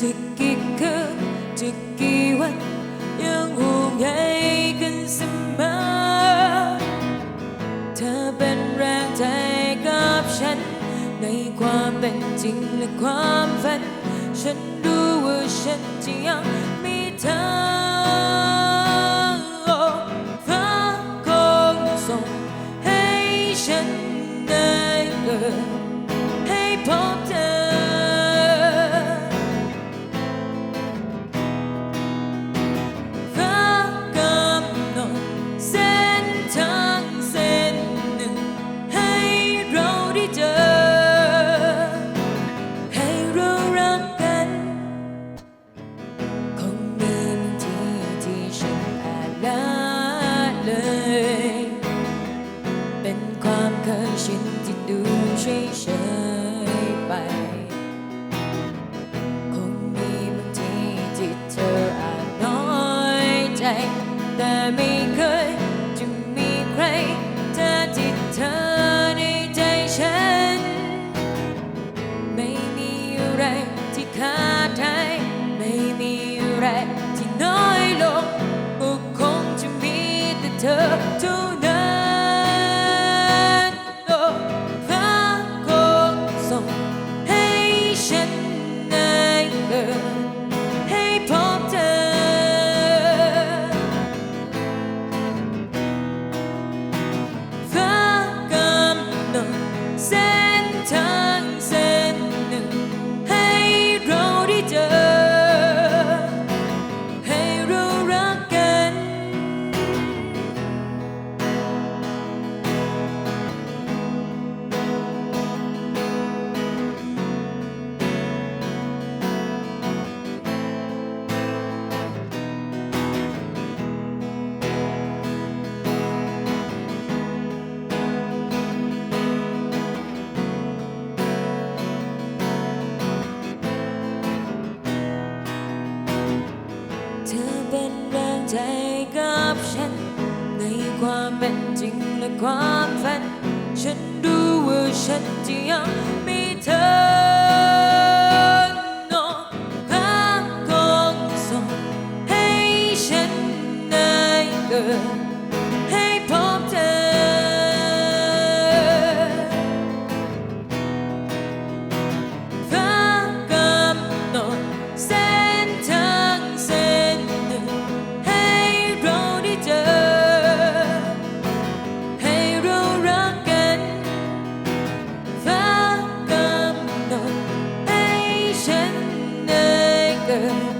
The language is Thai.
จากกันจากกันอย่기급 특기와 영웅의 근심만 다เป็นแรงใจกับฉัน ในความเป็นจริงและความฝัน ฉันรู้ว่าฉันจะยังมีเธอให้พบเธอ take me good. ความเป็นจริงและความฝัน ฉันรู้ว่าฉันจะยังมีเธอ Yeah.